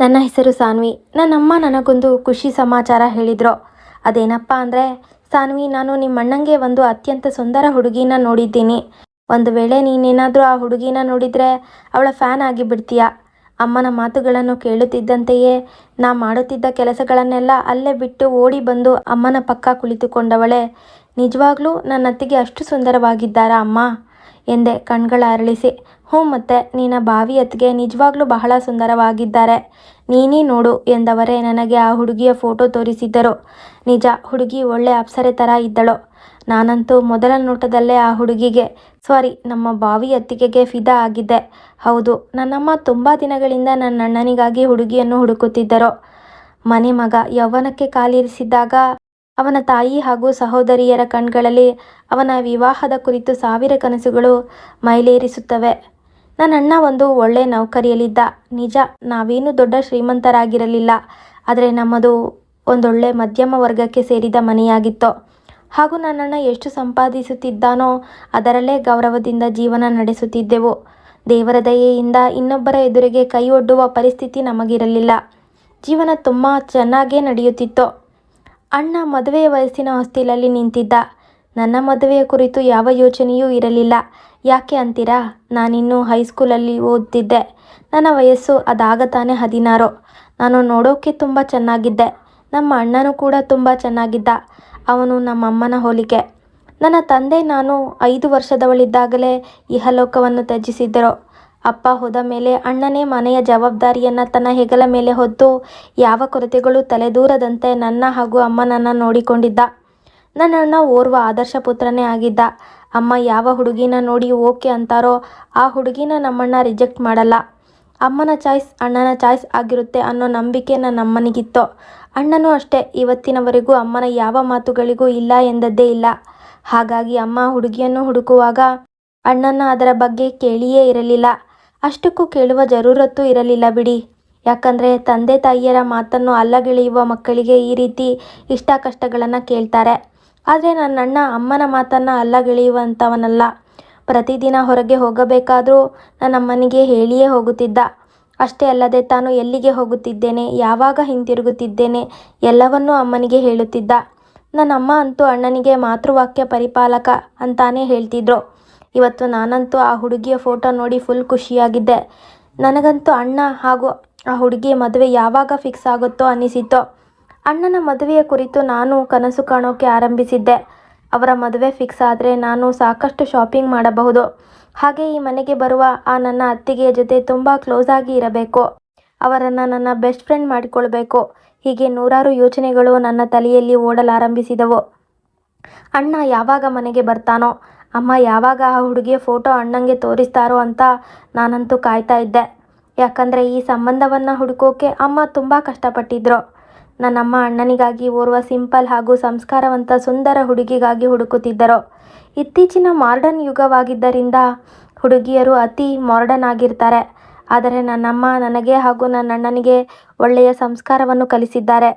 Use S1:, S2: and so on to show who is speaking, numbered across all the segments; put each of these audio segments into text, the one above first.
S1: ನನ್ನ ಹೆಸರು ಸಾನ್ವಿ. ನನ್ನಮ್ಮ ನನಗೊಂದು ಖುಷಿ ಸಮಾಚಾರ ಹೇಳಿದರು. ಅದೇನಪ್ಪ ಅಂದರೆ, ಸಾನ್ವಿ, ನಾನು ನಿಮ್ಮ ಅಣ್ಣಂಗೆ ಒಂದು ಅತ್ಯಂತ ಸುಂದರ ಹುಡುಗಿನ ನೋಡಿದ್ದೀನಿ. ಒಂದು ವೇಳೆ ನೀನೇನಾದರೂ ಆ ಹುಡುಗಿನ ನೋಡಿದರೆ ಅವಳ ಫ್ಯಾನ್ ಆಗಿಬಿಡ್ತೀಯ? ಅಮ್ಮನ ಮಾತುಗಳನ್ನು ಕೇಳುತ್ತಿದ್ದಂತೆಯೇ ನಾ ಮಾಡುತ್ತಿದ್ದ ಕೆಲಸಗಳನ್ನೆಲ್ಲ ಅಲ್ಲೇ ಬಿಟ್ಟು ಓಡಿ ಬಂದು ಅಮ್ಮನ ಪಕ್ಕ ಕುಳಿತುಕೊಂಡವಳೆ. ನಿಜವಾಗ್ಲೂ ನನ್ನತ್ತಿಗೆ ಅಷ್ಟು ಸುಂದರವಾಗಿದ್ದಾರಾ ಅಮ್ಮ? ಎಂದೆ ಕಣ್ಗಳ ಅರಳಿಸಿ ಹ್ಞೂ ಮತ್ತೆ ನಿನ್ನ ಬಾವಿ ಅತ್ತಿಗೆ ನಿಜವಾಗ್ಲೂ ಬಹಳ ಸುಂದರವಾಗಿದ್ದಾರೆ. ನೀನೇ ನೋಡು ಎಂದವರೇ ನನಗೆ ಆ ಹುಡುಗಿಯ ಫೋಟೋ ತೋರಿಸಿದ್ದರು. ನಿಜ, ಹುಡುಗಿ ಒಳ್ಳೆ ಅಪ್ಸರೆ ಥರ ಇದ್ದಳು. ನಾನಂತೂ ಮೊದಲ ನೋಟದಲ್ಲೇ ಆ ಹುಡುಗಿಗೆ ಸಾರಿ ನಮ್ಮ ಬಾವಿ ಅತ್ತಿಗೆಗೆ ಫಿದಾ ಆಗಿದ್ದೆ. ಹೌದು, ನನ್ನಮ್ಮ ತುಂಬ ದಿನಗಳಿಂದ ನನ್ನ ಅಣ್ಣನಿಗಾಗಿ ಹುಡುಗಿಯನ್ನು ಹುಡುಕುತ್ತಿದ್ದರು. ಮನೆ ಮಗ ಯೌವನಕ್ಕೆ ಕಾಲಿರಿಸಿದ್ದಾಗ ಅವನ ತಾಯಿ ಹಾಗೂ ಸಹೋದರಿಯರ ಕಣ್ಗಳಲ್ಲಿ ಅವನ ವಿವಾಹದ ಕುರಿತು ಸಾವಿರ ಕನಸುಗಳು ಮೈಲೇರಿಸುತ್ತವೆ. ನನ್ನಣ್ಣ ಒಂದು ಒಳ್ಳೆ ನೌಕರಿಯಲ್ಲಿದ್ದ. ನಿಜ, ನಾವೇನು ದೊಡ್ಡ ಶ್ರೀಮಂತರಾಗಿರಲಿಲ್ಲ. ಆದರೆ ನಮ್ಮದು ಒಂದೊಳ್ಳೆ ಮಧ್ಯಮ ವರ್ಗಕ್ಕೆ ಸೇರಿದ ಮನೆಯಾಗಿತ್ತು. ಹಾಗೂ ನನ್ನಣ್ಣ ಎಷ್ಟು ಸಂಪಾದಿಸುತ್ತಿದ್ದಾನೋ ಅದರಲ್ಲೇ ಗೌರವದಿಂದ ಜೀವನ ನಡೆಸುತ್ತಿದ್ದೆವು. ದೇವರ ದಯೆಯಿಂದ ಇನ್ನೊಬ್ಬರ ಎದುರಿಗೆ ಕೈ ಒಡ್ಡುವ ಪರಿಸ್ಥಿತಿ ನಮಗಿರಲಿಲ್ಲ. ಜೀವನ ತುಂಬ ಚೆನ್ನಾಗೇ ನಡೆಯುತ್ತಿತ್ತು. ಅಣ್ಣ ಮದುವೆಯ ವಯಸ್ಸಿನ ಹೊಸ್ತಿಲಲ್ಲಿ ನಿಂತಿದ್ದ. ನನ್ನ ಮದುವೆಯ ಕುರಿತು ಯಾವ ಯೋಚನೆಯೂ ಇರಲಿಲ್ಲ. ಯಾಕೆ ಅಂತೀರಾ? ನಾನಿನ್ನು ಹೈಸ್ಕೂಲಲ್ಲಿ ಓದ್ತಿದ್ದೆ. ನನ್ನ ವಯಸ್ಸು ಅದಾಗ ತಾನೇ ಹದಿನಾರು. ನಾನು ನೋಡೋಕ್ಕೆ ತುಂಬ ಚೆನ್ನಾಗಿದ್ದೆ. ನಮ್ಮ ಅಣ್ಣನೂ ಕೂಡ ತುಂಬ ಚೆನ್ನಾಗಿದ್ದ. ಅವನು ನಮ್ಮಮ್ಮನ ಹೋಲಿಕೆ. ನನ್ನ ತಂದೆ ನಾನು ಐದು ವರ್ಷದವಳಿದ್ದಾಗಲೇ ಇಹಲೋಕವನ್ನು ತ್ಯಜಿಸಿದ್ದರು. ಅಪ್ಪ ಹೋದ ಮೇಲೆ ಅಣ್ಣನೇ ಮನೆಯ ಜವಾಬ್ದಾರಿಯನ್ನು ತನ್ನ ಹೆಗಲ ಮೇಲೆ ಹೊತ್ತು ಯಾವ ಕೊರತೆಗಳು ತಲೆದೂರದಂತೆ ನನ್ನ ಹಾಗೂ ಅಮ್ಮನನ್ನು ನೋಡಿಕೊಂಡಿದ್ದ. ನನ್ನಣ್ಣ ಓರ್ವ ಆದರ್ಶ ಪುತ್ರನೇ ಆಗಿದ್ದ. ಅಮ್ಮ ಯಾವ ಹುಡುಗಿನ ನೋಡಿ ಓಕೆ ಅಂತಾರೋ ಆ ಹುಡುಗಿನ ನಮ್ಮಣ್ಣ ರಿಜೆಕ್ಟ್ ಮಾಡಲ್ಲ. ಅಮ್ಮನ ಚಾಯ್ಸ್ ಅಣ್ಣನ ಚಾಯ್ಸ್ ಆಗಿರುತ್ತೆ ಅನ್ನೋ ನಂಬಿಕೆ ನನ್ನ ಅಮ್ಮನಿಗಿತ್ತು. ಅಣ್ಣನೂ ಅಷ್ಟೇ, ಇವತ್ತಿನವರೆಗೂ ಅಮ್ಮನ ಯಾವ ಮಾತುಗಳಿಗೂ ಇಲ್ಲ ಎಂದದ್ದೇ ಇಲ್ಲ. ಹಾಗಾಗಿ ಅಮ್ಮ ಹುಡುಗಿಯನ್ನು ಹುಡುಕುವಾಗ ಅಣ್ಣನ ಅದರ ಬಗ್ಗೆ ಕೇಳಿಯೇ ಇರಲಿಲ್ಲ. ಅಷ್ಟಕ್ಕೂ ಕೇಳುವ ಜರೂರತ್ತು ಇರಲಿಲ್ಲ ಬಿಡಿ. ಯಾಕಂದರೆ ತಂದೆ ತಾಯಿಯರ ಮಾತನ್ನು ಅಲ್ಲಗೆಳೆಯುವ ಮಕ್ಕಳಿಗೆ ಈ ರೀತಿ ಇಷ್ಟ ಕಷ್ಟಗಳನ್ನು ಕೇಳ್ತಾರೆ. ಆದರೆ ನನ್ನ ಅಣ್ಣ ಅಮ್ಮನ ಮಾತನ್ನು ಅಲ್ಲಗೆಳೆಯುವಂಥವನಲ್ಲ ಪ್ರತಿದಿನ ಹೊರಗೆ ಹೋಗಬೇಕಾದರೂ ನನ್ನ ಅಮ್ಮನಿಗೆ ಹೇಳಿಯೇ ಹೋಗುತ್ತಿದ್ದ. ಅಷ್ಟೇ ಅಲ್ಲದೆ ತಾನು ಎಲ್ಲಿಗೆ ಹೋಗುತ್ತಿದ್ದೇನೆ, ಯಾವಾಗ ಹಿಂತಿರುಗುತ್ತಿದ್ದೇನೆ ಎಲ್ಲವನ್ನೂ ಅಮ್ಮನಿಗೆ ಹೇಳುತ್ತಿದ್ದ. ನನ್ನಮ್ಮ ಅಂತೂ ಅಣ್ಣನಿಗೆ ಮಾತೃವಾಕ್ಯ ಪರಿಪಾಲಕ ಅಂತಾನೇ ಹೇಳ್ತಿದ್ರು. ಇವತ್ತು ನಾನಂತೂ ಆ ಹುಡುಗಿಯ ಫೋಟೋ ನೋಡಿ ಫುಲ್ ಖುಷಿಯಾಗಿದ್ದೆ. ನನಗಂತೂ ಅಣ್ಣ ಹಾಗೂ ಆ ಹುಡುಗಿಯ ಮದುವೆ ಯಾವಾಗ ಫಿಕ್ಸ್ ಆಗುತ್ತೋ ಅನ್ನಿಸಿತ್ತು. ಅಣ್ಣನ ಮದುವೆಯ ಕುರಿತು ನಾನು ಕನಸು ಕಾಣೋಕೆ ಆರಂಭಿಸಿದ್ದೆ. ಅವರ ಮದುವೆ ಫಿಕ್ಸ್ ಆದರೆ ನಾನು ಸಾಕಷ್ಟು ಶಾಪಿಂಗ್ ಮಾಡಬಹುದು. ಹಾಗೆ ಈ ಮನೆಗೆ ಬರುವ ಆ ನನ್ನ ಅತ್ತಿಗೆಯ ಜೊತೆ ತುಂಬ ಕ್ಲೋಸ್ ಆಗಿ ಇರಬೇಕು. ಅವರನ್ನು ನನ್ನ ಬೆಸ್ಟ್ ಫ್ರೆಂಡ್ ಮಾಡಿಕೊಳ್ಬೇಕು. ಹೀಗೆ ನೂರಾರು ಯೋಚನೆಗಳು ನನ್ನ ತಲೆಯಲ್ಲಿ ಓಡಲಾರಂಭಿಸಿದವು. ಅಣ್ಣ ಯಾವಾಗ ಮನೆಗೆ ಬರ್ತಾನೋ ಅಮ್ಮ, ಯಾವಾಗ ಆ ಹುಡುಗಿಯ ಫೋಟೋ ಅಣ್ಣಂಗೆ ತೋರಿಸ್ತಾರೋ ಅಂತ ನಾನಂತೂ ಕಾಯ್ತಾ ಇದ್ದೆ. ಯಾಕಂದರೆ ಈ ಸಂಬಂಧವನ್ನು ಹುಡುಕೋಕೆ ಅಮ್ಮ ತುಂಬ ಕಷ್ಟಪಟ್ಟಿದ್ರು. ನನ್ನಮ್ಮ ಅಣ್ಣನಿಗಾಗಿ ಓರ್ವ ಸಿಂಪಲ್ ಹಾಗೂ ಸಂಸ್ಕಾರವಂತ ಸುಂದರ ಹುಡುಗಿಗಾಗಿ ಹುಡುಕುತ್ತಿದ್ದರು. ಇತ್ತೀಚಿನ ಮಾಡರ್ನ್ ಯುಗವಾಗಿದ್ದರಿಂದ ಹುಡುಗಿಯರು ಅತಿ ಮಾರ್ಡನ್ ಆಗಿರ್ತಾರೆ ಆದರೆ ನನ್ನಮ್ಮ ನನಗೆ ಹಾಗೂ ನನ್ನ ಅಣ್ಣನಿಗೆ ಒಳ್ಳೆಯ ಸಂಸ್ಕಾರವನ್ನು ಕಲಿಸಿದ್ದಾರೆ.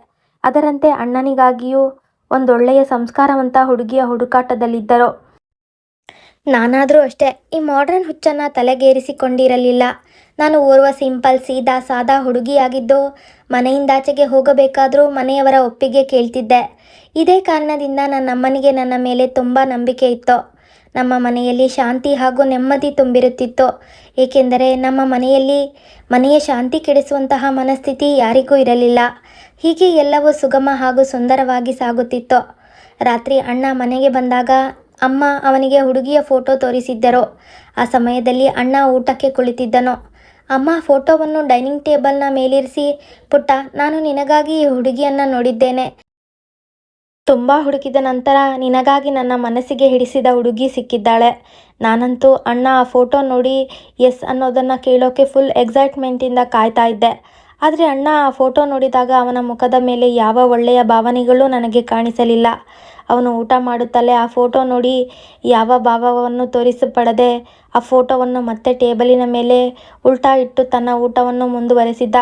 S1: ಅದರಂತೆ ಅಣ್ಣನಿಗಾಗಿಯೂ ಒಂದೊಳ್ಳೆಯ ಸಂಸ್ಕಾರವಂತ ಹುಡುಗಿಯ ಹುಡುಕಾಟದಲ್ಲಿದ್ದರು. ನಾನಾದರೂ ಅಷ್ಟೇ, ಈ ಮಾಡ್ರನ್ ಹುಚ್ಚನ್ನು ತಲೆಗೇರಿಸಿಕೊಂಡಿರಲಿಲ್ಲ. ನಾನು ಓರ್ವ ಸಿಂಪಲ್, ಸೀದಾ, ಸಾದಾ ಹುಡುಗಿಯಾಗಿದ್ದು ಮನೆಯಿಂದಾಚೆಗೆ ಹೋಗಬೇಕಾದರೂ ಮನೆಯವರ ಒಪ್ಪಿಗೆ ಕೇಳ್ತಿದ್ದೆ. ಇದೇ ಕಾರಣದಿಂದ ನನ್ನಮ್ಮನಿಗೆ ನನ್ನ ಮೇಲೆ ತುಂಬ ನಂಬಿಕೆ ಇತ್ತು. ನಮ್ಮ ಮನೆಯಲ್ಲಿ ಶಾಂತಿ ಹಾಗೂ ನೆಮ್ಮದಿ ತುಂಬಿರುತ್ತಿತ್ತು. ಏಕೆಂದರೆ ನಮ್ಮ ಮನೆಯಲ್ಲಿ ಮನೆಯ ಶಾಂತಿ ಕೆಡಿಸುವಂತಹ ಮನಸ್ಥಿತಿ ಯಾರಿಗೂ ಇರಲಿಲ್ಲ. ಹೀಗೆ ಎಲ್ಲವೂ ಸುಗಮ ಹಾಗೂ ಸುಂದರವಾಗಿ ಸಾಗುತ್ತಿತ್ತು. ರಾತ್ರಿ ಅಣ್ಣ ಮನೆಗೆ ಬಂದಾಗ ಅಮ್ಮ ಅವನಿಗೆ ಹುಡುಗಿಯ ಫೋಟೋ ತೋರಿಸಿದ್ದರು. ಆ ಸಮಯದಲ್ಲಿ ಅಣ್ಣ ಊಟಕ್ಕೆ ಕುಳಿತಿದ್ದನು. ಅಮ್ಮ ಫೋಟೋವನ್ನು ಡೈನಿಂಗ್ ಟೇಬಲ್ನ ಮೇಲಿರಿಸಿ, ಪುಟ್ಟ, ನಾನು ನಿನಗಾಗಿ ಈ ಹುಡುಗಿಯನ್ನು ನೋಡಿದ್ದೇನೆ. ತುಂಬ ಹುಡುಕಿದ ನಂತರ ನಿನಗಾಗಿ ನನ್ನ ಮನಸ್ಸಿಗೆ ಹಿಡಿಸಿದ ಹುಡುಗಿ ಸಿಕ್ಕಿದ್ದಾಳೆ. ನಾನಂತೂ ಅಣ್ಣ ಆ ಫೋಟೋ ನೋಡಿ, ಎಸ್ ಅನ್ನೋದನ್ನು ಕೇಳೋಕೆ ಫುಲ್ ಎಕ್ಸೈಟ್ಮೆಂಟಿಂದ ಕಾಯ್ತಾ ಇದ್ದೆ. ಆದರೆ ಅಣ್ಣ ಆ ಫೋಟೋ ನೋಡಿದಾಗ ಅವನ ಮುಖದ ಮೇಲೆ ಯಾವ ಒಳ್ಳೆಯ ಭಾವನೆಗಳೂ ನನಗೆ ಕಾಣಿಸಲಿಲ್ಲ. ಅವನು ಊಟ ಮಾಡುತ್ತಲೇ ಆ ಫೋಟೋ ನೋಡಿ ಯಾವ ಭಾವವನ್ನು ತೋರಿಸಪಡದೆ ಆ ಫೋಟೋವನ್ನು ಮತ್ತೆ ಟೇಬಲಿನ ಮೇಲೆ ಉಲ್ಟಾ ಇಟ್ಟು ತನ್ನ ಊಟವನ್ನು ಮುಂದುವರೆಸಿದ್ದ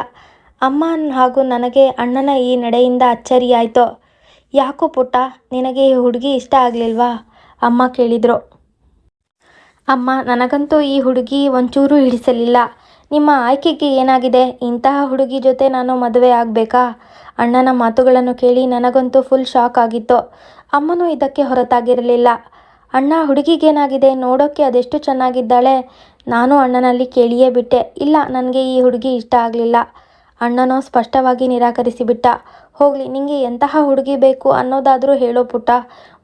S1: ಅಮ್ಮ ಹಾಗೂ ನನಗೆ ಅಣ್ಣನ ಈ ನಡೆಯಿಂದ ಅಚ್ಚರಿಯಾಯಿತು. ಯಾಕೋ ಪುಟ್ಟ, ನಿನಗೆ ಈ ಹುಡುಗಿ ಇಷ್ಟ ಆಗಲಿಲ್ವಾ? ಅಮ್ಮ ಕೇಳಿದರು. ಅಮ್ಮ, ನನಗಂತೂ ಈ ಹುಡುಗಿ ಒಂಚೂರು ಹಿಡಿಸಲಿಲ್ಲ. ನಿಮ್ಮ ಆಯ್ಕೆಗೆ ಏನಾಗಿದೆ? ಇಂತಹ ಹುಡುಗಿ ಜೊತೆ ನಾನು ಮದುವೆ ಆಗಬೇಕಾ? ಅಣ್ಣನ ಮಾತುಗಳನ್ನು ಕೇಳಿ ನನಗಂತೂ ಫುಲ್ ಶಾಕ್ ಆಗಿತ್ತು. ಅಮ್ಮನೂ ಇದಕ್ಕೆ ಹೊರತಾಗಿರಲಿಲ್ಲ. ಅಣ್ಣ, ಹುಡುಗಿಗೇನಾಗಿದೆ? ನೋಡೋಕ್ಕೆ ಅದೆಷ್ಟು ಚೆನ್ನಾಗಿದ್ದಾಳೆ? ನಾನು ಅಣ್ಣನಲ್ಲಿ ಕೇಳಿಯೇ ಬಿಟ್ಟೆ. ಇಲ್ಲ, ನನಗೆ ಈ ಹುಡುಗಿ ಇಷ್ಟ ಆಗಲಿಲ್ಲ. ಅಣ್ಣನೋ ಸ್ಪಷ್ಟವಾಗಿ ನಿರಾಕರಿಸಿಬಿಟ್ಟ. ಹೋಗಲಿ, ನಿಂಗೆ ಎಂತಹ ಹುಡುಗಿ ಬೇಕು ಅನ್ನೋದಾದರೂ ಹೇಳೋ ಪುಟ್ಟ.